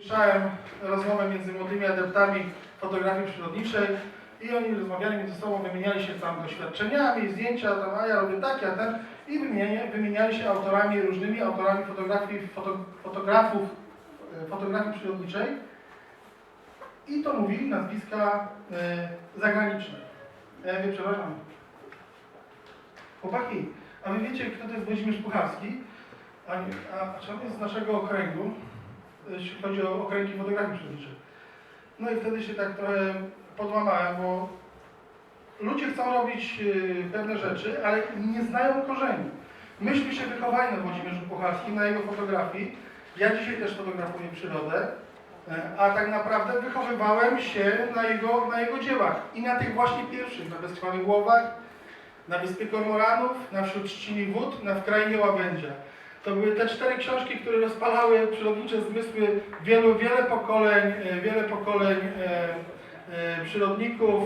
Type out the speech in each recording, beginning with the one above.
Słyszałem rozmowę między młodymi adeptami fotografii przyrodniczej i oni rozmawiali między sobą, wymieniali się tam doświadczeniami, zdjęcia, tam, a ja robię tak, ja ten i wymieniali, wymieniali się autorami, różnymi autorami fotografii, foto, fotografów e, fotografii przyrodniczej i to mówili nazwiska e, zagraniczne. Ja mówię, przepraszam, chłopaki, a wy wiecie, kto to jest Włodzimierz Pucharski? A, a, a czy on jest z naszego okręgu? Jeśli chodzi o okręgi fotografii. No i wtedy się tak trochę podłamałem, bo ludzie chcą robić y, pewne rzeczy, ale nie znają korzeni. Myśmy się wychowali na Włodzimierzu Pucharskim, na jego fotografii. Ja dzisiaj też fotografuję przyrodę, e, a tak naprawdę wychowywałem się na jego, na jego dziełach i na tych właśnie pierwszych, na Bezkrwawych Łowach, na Wyspie Kormoranów, na Wśród Trzcini Wód, na W Krainie Łabędzia. To były te cztery książki, które rozpalały przyrodnicze zmysły wielu, wiele pokoleń, e, wiele pokoleń e, e, przyrodników,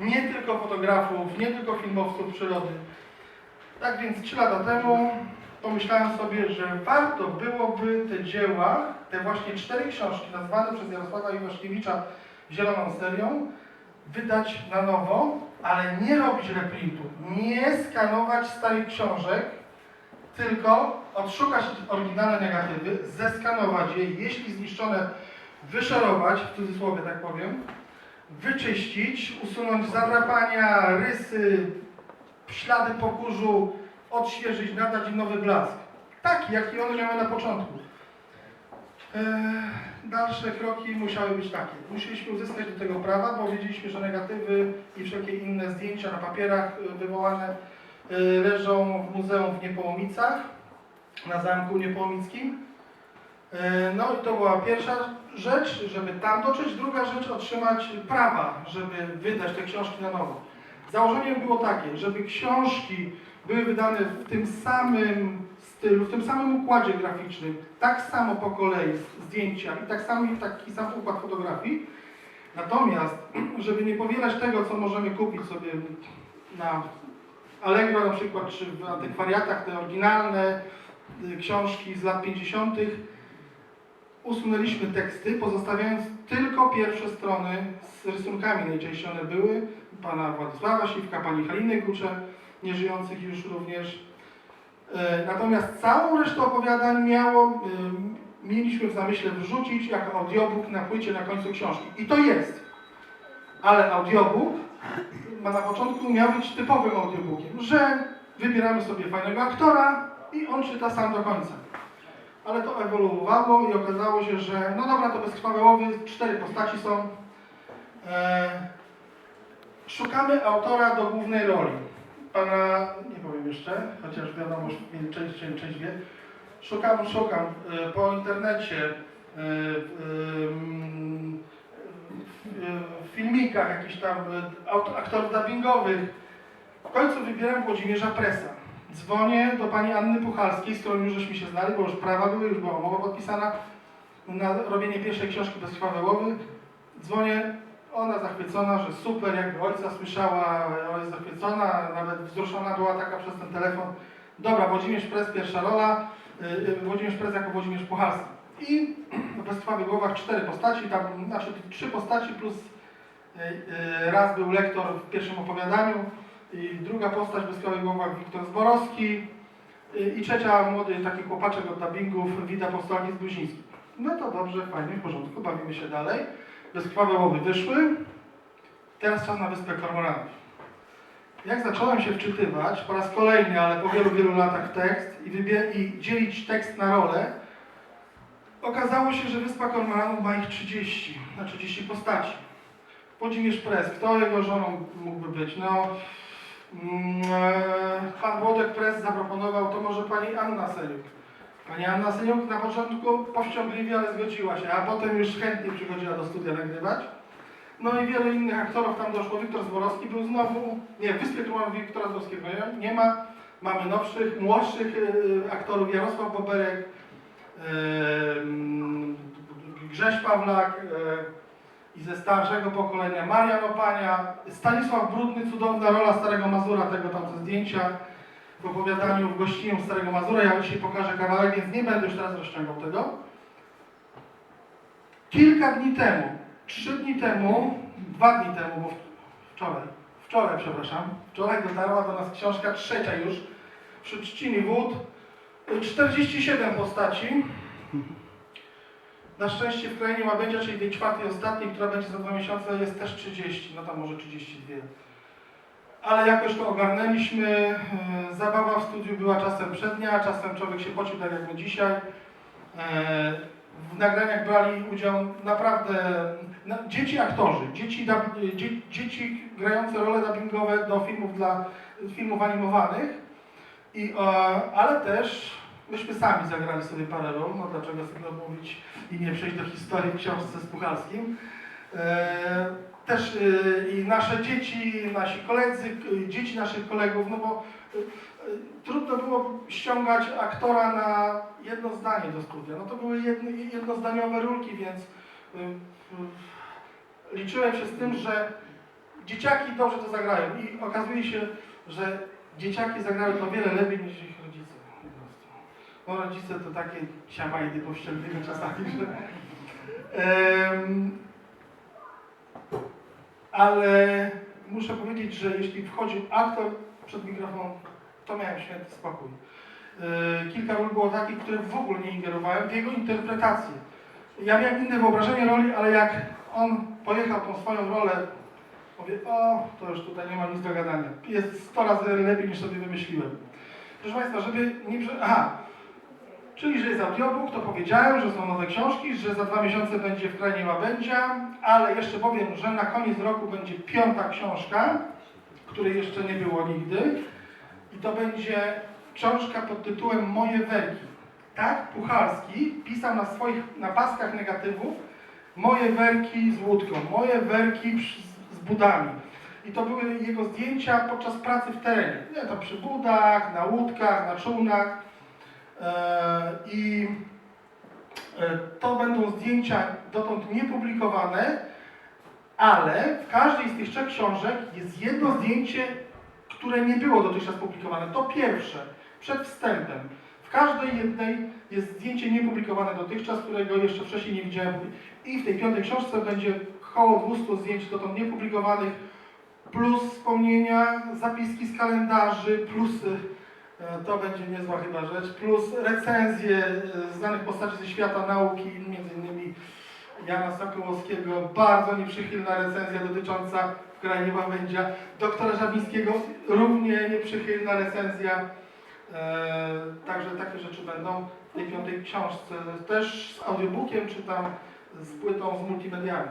nie tylko fotografów, nie tylko filmowców przyrody. Tak więc trzy lata temu pomyślałem sobie, że warto byłoby te dzieła, te właśnie cztery książki nazwane przez Jarosława Iwaszkiewicza Zieloną Serią, wydać na nowo, ale nie robić reprintu, nie skanować starych książek, tylko odszukać oryginalne negatywy, zeskanować je, jeśli zniszczone, wyszorować, w cudzysłowie tak powiem, wyczyścić, usunąć zadrapania, rysy, ślady po kurzu, odświeżyć, nadać im nowy blask. Taki, jaki one miały na początku. Eee, dalsze kroki musiały być takie. Musieliśmy uzyskać do tego prawa, bo wiedzieliśmy, że negatywy i wszelkie inne zdjęcia na papierach e, wywołane e, leżą w muzeum w Niepołomicach, na Zamku Niepołomickim. E, No i to była pierwsza rzecz, żeby tam dotrzeć. Druga rzecz, otrzymać prawa, żeby wydać te książki na nowo. Założeniem było takie, żeby książki były wydane w tym samym stylu, w tym samym układzie graficznym, tak samo po kolei zdjęcia i tak sam, taki sam układ fotografii. Natomiast, żeby nie powielać tego, co możemy kupić sobie na Allegro na przykład, czy w antykwariatach, te oryginalne y, książki z lat 50., usunęliśmy teksty, pozostawiając tylko pierwsze strony z rysunkami. Najczęściej one były pana Władysława Siwka, pani Haliny Gucze, nieżyjących już również. E, Natomiast całą resztę opowiadań miało, y, mieliśmy w zamyśle wrzucić jako audiobook na płycie na końcu książki. I to jest. Ale audiobook ma na początku miał być typowym audiobookiem, że wybieramy sobie fajnego aktora i on czyta sam do końca. Ale to ewoluowało i okazało się, że no dobra, to bezkrwawe łowy, cztery postaci są. E, szukamy autora do głównej roli. Pana, nie powiem jeszcze, chociaż wiadomo, część, część, część wie. Szukam, szukam e, po internecie, e, jakichś tam e, aktorów dubbingowych. W końcu wybieram Włodzimierza Presa. Dzwonię do pani Anny Puchalskiej, z którą już żeśmy się znali, bo już prawa były, już była umowa podpisana na robienie pierwszej książki Bezkrwawe Łowy. Dzwonię, ona zachwycona, że super, jakby ojca słyszała, ona jest zachwycona, nawet wzruszona była taka przez ten telefon. Dobra, Włodzimierz Pres, pierwsza rola, y, y, Włodzimierz Pres jako Włodzimierz Puchalski. I w Bezkrwawych Głowach cztery postaci, tam, znaczy trzy postaci plus raz był lektor w pierwszym opowiadaniu, i druga postać w Bezkrwawych Głowach Wiktor Zborowski y, i trzecia młody taki chłopaczek od dubbingów Wida Postolnik z Bluziński. No to dobrze, fajnie, w porządku, bawimy się dalej. Bezkrwawe łowy wyszły. Teraz czas na Wyspę Kormoranów. Jak zacząłem się wczytywać, po raz kolejny, ale po wielu, wielu latach tekst i, i dzielić tekst na role, okazało się, że Wyspa Kormoranów ma ich 30, na 30 postaci. Włodzimierz Pres, kto jego żoną mógłby być? No, mm, e, pan Włodek Pres zaproponował, to może pani Anna Seliuk. Pani Anna Seniuk na początku powściągliwie, ale zgodziła się, a potem już chętnie przychodziła do studia nagrywać. No i wielu innych aktorów tam doszło. Wiktor Zborowski był znowu, nie, Wyspie Królowskiej Wiktora Zborowskiego nie, ma. Mamy nowszych, młodszych y, aktorów, Jarosław Boberek, y, mm, Grześ Pawlak i ze starszego pokolenia Marian Opania, Stanisław Brudny, cudowna rola Starego Mazura, tego tam ze zdjęcia w opowiadaniu w gościniu Starego Mazura. Ja dzisiaj pokażę kawałek, więc nie będę już teraz rozciągał tego. kilka dni temu, trzy dni temu, dwa dni temu, bo wczoraj, wczoraj, przepraszam, wczoraj dotarła do nas książka trzecia już, wśród Czciny Wód, 47 postaci. Na szczęście w krainie Łabędzia, czyli tej czwartej, ostatniej, która będzie za dwa miesiące, jest też 30, no tam może 32. Ale jakoś to ogarnęliśmy. e, Zabawa w studiu była czasem przednia, czasem człowiek się pocił tak jak my dzisiaj. E, W nagraniach brali udział naprawdę na- dzieci aktorzy, dzieci, dzie, dzieci grające role dubbingowe do filmów dla filmów animowanych. I, e, ale też myśmy sami zagrali sobie parę ról, no dlaczego sobie odmówić i nie przejść do historii w książce z Puchalskim. E, też e, i nasze dzieci, nasi koledzy, dzieci naszych kolegów, no bo e, trudno było ściągać aktora na jedno zdanie do studia. No to były jedno, jednozdaniowe rulki, więc liczyłem się z tym, że dzieciaki dobrze to zagrają i okazuje się, że dzieciaki zagrały to wiele lepiej niż ich. No rodzice to takie siamajdy powściągliwe czasami, że... Em, ale muszę powiedzieć, że jeśli wchodził aktor przed mikrofon, to miałem święty spokój. Kilka ról było takich, które w ogóle nie ingerowałem w jego interpretację. Ja miałem inne wyobrażenie roli, ale jak on pojechał tą swoją rolę, mówię, o, to już tutaj nie ma nic do gadania. Jest 100 razy lepiej niż sobie wymyśliłem. Proszę Państwa, żeby nie... Aha, Czyli, że jest audiobook, to powiedziałem, że są nowe książki, że za dwa miesiące będzie w krainie łabędzia, ale jeszcze powiem, że na koniec roku będzie piąta książka, której jeszcze nie było nigdy. I to będzie książka pod tytułem Moje werki. Tak, Puchalski pisał na swoich, na paskach negatywów moje werki z łódką, moje werki z budami. I to były jego zdjęcia podczas pracy w terenie. Nie, to przy budach, na łódkach, na czółnach. E, I e, to będą zdjęcia dotąd niepublikowane, ale w każdej z tych trzech książek jest jedno zdjęcie, które nie było dotychczas publikowane. To pierwsze, przed wstępem. W każdej jednej jest zdjęcie niepublikowane dotychczas, którego jeszcze wcześniej nie widziałem. I w tej piątej książce będzie około 200 zdjęć dotąd niepublikowanych, plus wspomnienia, zapiski z kalendarzy, plus e, to będzie niezła chyba rzecz, plus recenzje e, znanych postaci ze świata nauki, innymi Jana Sokołowskiego, bardzo nieprzychylna recenzja dotycząca w krainie Łabędzia, doktora Żabińskiego, równie nieprzychylna recenzja, e, także takie rzeczy będą w tej piątej książce, też z audiobookiem czy tam z płytą z multimediami.